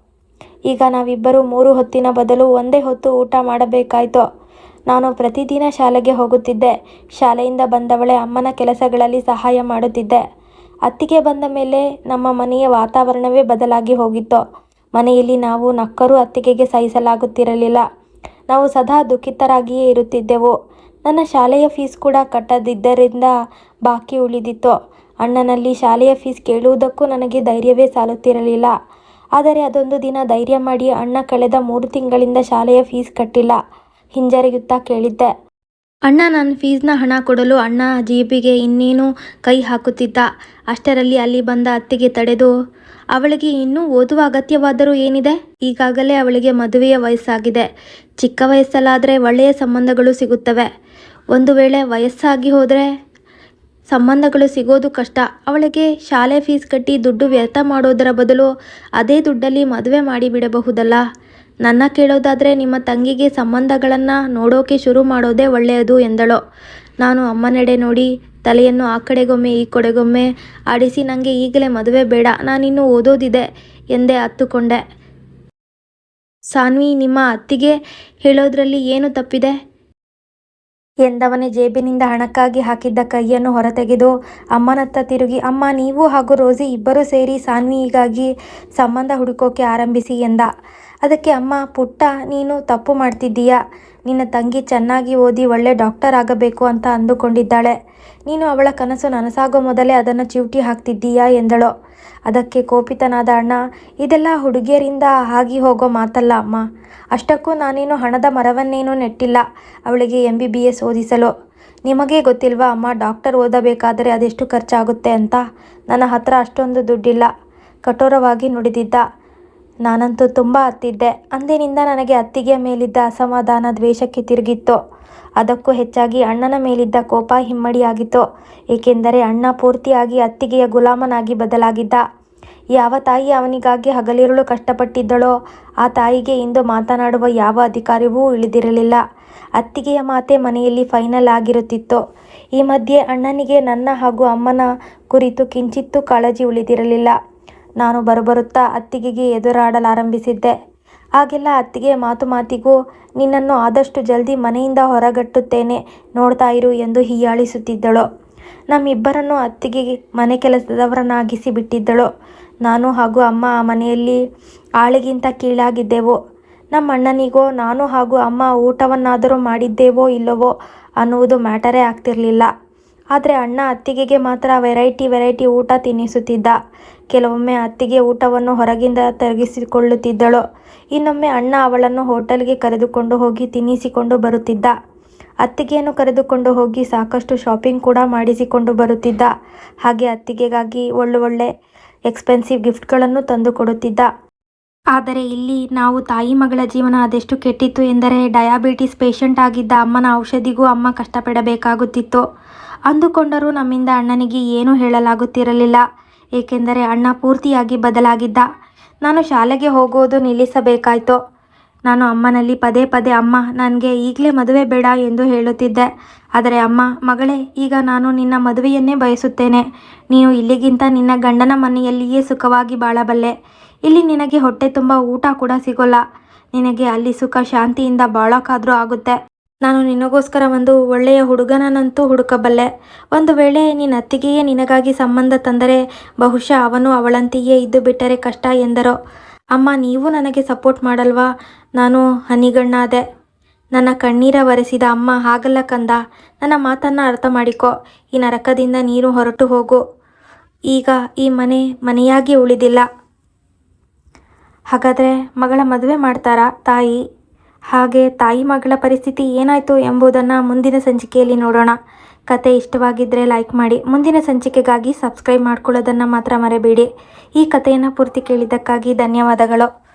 S1: ಈಗ ನಾವಿಬ್ಬರು ಮೂರು ಹೊತ್ತಿನ ಬದಲು ಒಂದೇ ಹೊತ್ತು ಊಟ ಮಾಡಬೇಕಾಯ್ತು. ನಾನು ಪ್ರತಿದಿನ ಶಾಲೆಗೆ ಹೋಗುತ್ತಿದ್ದೆ. ಶಾಲೆಯಿಂದ ಬಂದವಳೆ ಅಮ್ಮನ ಕೆಲಸಗಳಲ್ಲಿ ಸಹಾಯ ಮಾಡುತ್ತಿದ್ದೆ. ಅತ್ತಿಗೆ ಬಂದ ಮೇಲೆ ನಮ್ಮ ಮನೆಯ ವಾತಾವರಣವೇ ಬದಲಾಗಿ ಹೋಗಿತ್ತು. ಮನೆಯಲ್ಲಿ ನಾವು ನಕ್ಕರೂ ಅತ್ತಿಗೆಗೆ ಸಹಿಸಲಾಗುತ್ತಿರಲಿಲ್ಲ. ನಾವು ಸದಾ ದುಃಖಿತರಾಗಿಯೇ ಇರುತ್ತಿದ್ದೆವು. ನನ್ನ ಶಾಲೆಯ ಫೀಸ್ ಕೂಡ ಕಟ್ಟದಿದ್ದರಿಂದ ಬಾಕಿ ಉಳಿದಿತ್ತು. ಅಣ್ಣನಲ್ಲಿ ಶಾಲೆಯ ಫೀಸ್ ಕೇಳುವುದಕ್ಕೂ ನನಗೆ ಧೈರ್ಯವೇ ಸಾಲುತ್ತಿರಲಿಲ್ಲ. ಆದರೆ ಅದೊಂದು ದಿನ ಧೈರ್ಯ ಮಾಡಿ ಅಣ್ಣ ಕಳೆದ ಮೂರು ತಿಂಗಳಿಂದ ಶಾಲೆಯ ಫೀಸ್ ಕಟ್ಟಿಲ್ಲ. ಹಿಂಜರಿಯುತ್ತಾ ಕೇಳಿದ್ದೆ. ಅಣ್ಣ ನನ್ನ ಫೀಸ್ನ ಹಣ ಕೊಡಲು ಅಣ್ಣ ಜೇಬಿಗೆ ಇನ್ನೇನು ಕೈ ಹಾಕುತ್ತಿದ್ದ? ಅಷ್ಟರಲ್ಲಿ ಅಲ್ಲಿ ಬಂದ ಅತ್ತಿಗೆ ತಡೆದು, ಅವಳಿಗೆ ಇನ್ನೂ ಓದುವ ಅಗತ್ಯವಾದರೂ ಏನಿದೆ? ಈಗಾಗಲೇ ಅವಳಿಗೆ ಮದುವೆಯ ವಯಸ್ಸಾಗಿದೆ. ಚಿಕ್ಕ ವಯಸ್ಸಲ್ಲಾದರೆ ಒಳ್ಳೆಯ ಸಂಬಂಧಗಳು ಸಿಗುತ್ತವೆ. ಒಂದು ವೇಳೆ ವಯಸ್ಸಾಗಿ ಹೋದರೆ ಸಂಬಂಧಗಳು ಸಿಗೋದು ಕಷ್ಟ. ಅವಳಿಗೆ ಶಾಲೆ ಫೀಸ್ ಕಟ್ಟಿ ದುಡ್ಡು ವ್ಯರ್ಥ ಮಾಡೋದರ ಬದಲು ಅದೇ ದುಡ್ಡಲ್ಲಿ ಮದುವೆ ಮಾಡಿಬಿಡಬಹುದಲ್ಲ? ನನ್ನ ಕೇಳೋದಾದರೆ ನಿಮ್ಮ ತಂಗಿಗೆ ಸಂಬಂಧಗಳನ್ನು ನೋಡೋಕೆ ಶುರು ಮಾಡೋದೇ ಒಳ್ಳೆಯದು ಎಂದಳು. ನಾನು ಅಮ್ಮನೆಡೆ ನೋಡಿ, ತಲೆಯನ್ನು ಆ ಕಡೆಗೊಮ್ಮೆ ಈ ಕಡೆಗೊಮ್ಮೆ ಆಡಿಸಿ ನನಗೆ ಈಗಲೇ ಮದುವೆ ಬೇಡ, ನಾನಿನ್ನು ಓದೋದಿದೆ ಎಂದೇ ಹತ್ತುಕೊಂಡೆ ಸಾನ್ವಿ, ನಿಮ್ಮ ಅತ್ತಿಗೆ ಹೇಳೋದ್ರಲ್ಲಿ ಏನು ತಪ್ಪಿದೆ? ಎಂದವನೇ ಜೇಬಿನಿಂದ ಹಣಕ್ಕಾಗಿ ಹಾಕಿದ್ದ ಕೈಯನ್ನು ಹೊರತೆಗೆದು ಅಮ್ಮನತ್ತ ತಿರುಗಿ, ಅಮ್ಮ, ನೀವು ಹಾಗೂ ರೋಸಿ ಇಬ್ಬರೂ ಸೇರಿ ಸಾನ್ವಿಗಾಗಿ ಸಂಬಂಧ ಹುಡುಕೋಕೆ ಆರಂಭಿಸಿ ಎಂದ. ಅದಕ್ಕೆ, ಅಮ್ಮ, ಪುಟ್ಟ, ನೀನು ತಪ್ಪು ಮಾಡ್ತಿದ್ದೀಯಾ? ನಿನ್ನ ತಂಗಿ ಚೆನ್ನಾಗಿ ಓದಿ ಒಳ್ಳೆ ಡಾಕ್ಟರ್ ಆಗಬೇಕು ಅಂತ ಅಂದುಕೊಂಡಿದ್ದಾಳೆ. ನೀನು ಅವಳ ಕನಸು ನನಸಾಗೋ ಮೊದಲೇ ಅದನ್ನು ಚಿವುಟಿ ಹಾಕ್ತಿದ್ದೀಯಾ? ಎಂದಳು. ಅದಕ್ಕೆ ಕೋಪಿತನಾದ ಅಣ್ಣ, ಇದೆಲ್ಲ ಹುಡುಗಿಯರಿಂದ ಆಗಿ ಹೋಗೋ ಮಾತಲ್ಲ, ಅಮ್ಮ. ಅಷ್ಟಕ್ಕೂ ನಾನೇನು ಹಣದ ಮರವನ್ನೇನೂ ನೆಟ್ಟಿಲ್ಲ. ಅವಳಿಗೆ ಎಂ ಬಿ ಬಿ ಎಸ್ ಓದಿಸಲು. ನಿಮಗೇ ಗೊತ್ತಿಲ್ವಾ, ಅಮ್ಮ, ಡಾಕ್ಟರ್ ಓದಬೇಕಾದರೆ ಅದೆಷ್ಟು ಖರ್ಚಾಗುತ್ತೆ ಅಂತ? ನನ್ನ ಹತ್ರ ಅಷ್ಟೊಂದು ದುಡ್ಡಿಲ್ಲ. ಕಠೋರವಾಗಿ ನುಡಿದಿದ್ದ. ನಾನಂತೂ ತುಂಬ ಅತ್ತಿದ್ದೆ. ಅಂದಿನಿಂದ ನನಗೆ ಅತ್ತಿಗೆಯ ಮೇಲಿದ್ದ ಅಸಮಾಧಾನ ದ್ವೇಷಕ್ಕೆ ತಿರುಗಿತ್ತು. ಅದಕ್ಕೂ ಹೆಚ್ಚಾಗಿ ಅಣ್ಣನ ಮೇಲಿದ್ದ ಕೋಪ ಹಿಮ್ಮಡಿಯಾಗಿತ್ತು. ಏಕೆಂದರೆ ಅಣ್ಣ ಪೂರ್ತಿಯಾಗಿ ಅತ್ತಿಗೆಯ ಗುಲಾಮನಾಗಿ ಬದಲಾಗಿದ್ದ. ಯಾವ ತಾಯಿ ಅವನಿಗಾಗಿ ಹಗಲಿರುಳು ಕಷ್ಟಪಟ್ಟಿದ್ದಳೋ, ಆ ತಾಯಿಗೆ ಇಂದು ಮಾತನಾಡುವ ಯಾವ ಅಧಿಕಾರವೂ ಇಳಿದಿರಲಿಲ್ಲ ಅತ್ತಿಗೆಯ ಮಾತೆ ಮನೆಯಲ್ಲಿ ಫೈನಲ್ ಆಗಿರುತ್ತಿತ್ತು. ಈ ಮಧ್ಯೆ ಅಣ್ಣನಿಗೆ ನನ್ನ ಹಾಗೂ ಅಮ್ಮನ ಕುರಿತು ಕಿಂಚಿತ್ತೂ ಕಾಳಜಿ ಉಳಿದಿರಲಿಲ್ಲ. ನಾನು ಬರಬರುತ್ತಾ ಅತ್ತಿಗೆಗೆ ಎದುರಾಡಲಾರಂಭಿಸಿದ್ದೆ. ಆಗೆಲ್ಲ ಅತ್ತಿಗೆ ಮಾತು ಮಾತಿಗೂ ನಿನ್ನನ್ನು ಆದಷ್ಟು ಜಲ್ದಿ ಮನೆಯಿಂದ ಹೊರಗಟ್ಟುತ್ತೇನೆ ನೋಡ್ತಾ ಇರು ಎಂದು ಹೀಯಾಳಿಸುತ್ತಿದ್ದಳು. ನಮ್ಮಿಬ್ಬರನ್ನು ಅತ್ತಿಗೆ ಮನೆ ಕೆಲಸದವರನ್ನಾಗಿಸಿ ಬಿಟ್ಟಿದ್ದಳು. ನಾನು ಹಾಗೂ ಅಮ್ಮ ಆ ಮನೆಯಲ್ಲಿ ಆಳಿಗಿಂತ ಕೀಳಾಗಿದ್ದೆವು. ನಮ್ಮ ಅಣ್ಣನಿಗೋ ನಾನು ಹಾಗೂ ಅಮ್ಮ ಊಟವನ್ನಾದರೂ ಮಾಡಿದ್ದೇವೋ ಇಲ್ಲವೋ ಅನ್ನುವುದು ಮ್ಯಾಟರೇ ಆಗ್ತಿರಲಿಲ್ಲ. ಆದರೆ ಅಣ್ಣ ಅತ್ತಿಗೆಗೆ ಮಾತ್ರ ವೆರೈಟಿ ವೆರೈಟಿ ಊಟ ತಿನ್ನಿಸುತ್ತಿದ್ದ. ಕೆಲವೊಮ್ಮೆ ಅತ್ತಿಗೆ ಊಟವನ್ನು ಹೊರಗಿಂದ ತರಿಸಿಕೊಳ್ಳುತ್ತಿದ್ದಳು. ಇನ್ನೊಮ್ಮೆ ಅಣ್ಣ ಅವಳನ್ನು ಹೋಟೆಲ್ಗೆ ಕರೆದುಕೊಂಡು ಹೋಗಿ ತಿನ್ನಿಸಿಕೊಂಡು ಬರುತ್ತಿದ್ದ. ಅತ್ತಿಗೆಯನ್ನು ಕರೆದುಕೊಂಡು ಹೋಗಿ ಸಾಕಷ್ಟು ಶಾಪಿಂಗ್ ಕೂಡ ಮಾಡಿಸಿಕೊಂಡು ಬರುತ್ತಿದ್ದ. ಹಾಗೆ ಅತ್ತಿಗೆಗಾಗಿ ಒಳ್ಳೊಳ್ಳೆ ಎಕ್ಸ್ಪೆನ್ಸಿವ್ ಗಿಫ್ಟ್ಗಳನ್ನು ತಂದು ಕೊಡುತ್ತಿದ್ದ. ಆದರೆ ಇಲ್ಲಿ ನಾವು ತಾಯಿ ಮಗಳ ಜೀವನ ಅದೆಷ್ಟು ಕೆಟ್ಟಿತ್ತು ಎಂದರೆ ಡಯಾಬಿಟಿಸ್ ಪೇಷಂಟ್ ಆಗಿದ್ದ ಅಮ್ಮನ ಔಷಧಿಗೂ ಅಮ್ಮ ಕಷ್ಟಪಡಬೇಕಾಗುತ್ತಿತ್ತು. ಅಂದುಕೊಂಡರೂ ನಮ್ಮಿಂದ ಅಣ್ಣನಿಗೆ ಏನೂ ಹೇಳಲಾಗುತ್ತಿರಲಿಲ್ಲ. ಏಕೆಂದರೆ ಅಣ್ಣ ಪೂರ್ತಿಯಾಗಿ ಬದಲಾಗಿದ್ದ. ನಾನು ಶಾಲೆಗೆ ಹೋಗೋದು ನಿಲ್ಲಿಸಬೇಕಾಯ್ತು. ನಾನು ಅಮ್ಮನಲ್ಲಿ ಪದೇ ಪದೇ, ಅಮ್ಮ, ನನಗೆ ಈಗಲೇ ಮದುವೆ ಬೇಡ ಎಂದು ಹೇಳುತ್ತಿದ್ದೆ. ಆದರೆ, ಅಮ್ಮ, ಮಗಳೇ, ಈಗ ನಾನು ನಿನ್ನ ಮದುವೆಯನ್ನೇ ಬಯಸುತ್ತೇನೆ. ನೀನು ಇಲ್ಲಿಗಿಂತ ನಿನ್ನ ಗಂಡನ ಮನೆಯಲ್ಲಿಯೇ ಸುಖವಾಗಿ ಬಾಳಬಲ್ಲೆ. ಇಲ್ಲಿ ನಿನಗೆ ಹೊಟ್ಟೆ ತುಂಬ ಊಟ ಕೂಡ ಸಿಗೋಲ್ಲ. ನಿನಗೆ ಅಲ್ಲಿ ಸುಖ, ಶಾಂತಿಯಿಂದ ಬಾಳೋಕ್ಕಾದರೂ ಆಗುತ್ತೆ. ನಾನು ನಿನಗೋಸ್ಕರ ಒಂದು ಒಳ್ಳೆಯ ಹುಡುಗನನ್ನಂತೂ ಹುಡುಕಬಲ್ಲೆ. ಒಂದು ವೇಳೆ ನಿನ್ನ ಅತ್ತಿಗೆಯೇ ನಿನಗಾಗಿ ಸಂಬಂಧ ತಂದರೆ ಬಹುಶಃ ಅವನು ಅವಳಂತೆಯೇ ಇದ್ದು ಬಿಟ್ಟರೆ ಕಷ್ಟ ಎಂದರು. ಅಮ್ಮ, ನೀವು ನನಗೆ ಸಪೋರ್ಟ್ ಮಾಡಲ್ವಾ? ನಾನು ಹನಿಗಣ್ಣಾದೆ. ನನ್ನ ಕಣ್ಣೀರ ಒರೆಸಿದ ಅಮ್ಮ, ಹಾಗಲ್ಲ ಕಂದ. ನನ್ನ ಮಾತನ್ನು ಅರ್ಥ ಮಾಡಿಕೊ. ಈ ನರಕದಿಂದ ನೀರು ಹೊರಟು ಹೋಗು. ಈಗ ಈ ಮನೆ ಮನೆಯಾಗಿ ಉಳಿದಿಲ್ಲ. ಹಾಗಾದರೆ ಮಗಳ ಮದುವೆ ಮಾಡ್ತಾರಾ ತಾಯಿ? ಹಾಗೆ ತಾಯಿ ಮಗಳ ಪರಿಸ್ಥಿತಿ ಏನಾಯಿತು ಎಂಬುದನ್ನು ಮುಂದಿನ ಸಂಚಿಕೆಯಲ್ಲಿ ನೋಡೋಣ. ಕತೆ ಇಷ್ಟವಾಗಿದ್ದರೆ ಲೈಕ್ ಮಾಡಿ, ಮುಂದಿನ ಸಂಚಿಕೆಗಾಗಿ ಸಬ್ಸ್ಕ್ರೈಬ್ ಮಾಡ್ಕೊಳ್ಳೋದನ್ನು ಮಾತ್ರ ಮರೆಬೇಡಿ. ಈ ಕಥೆಯನ್ನು ಪೂರ್ತಿ ಕೇಳಿದ್ದಕ್ಕಾಗಿ ಧನ್ಯವಾದಗಳು.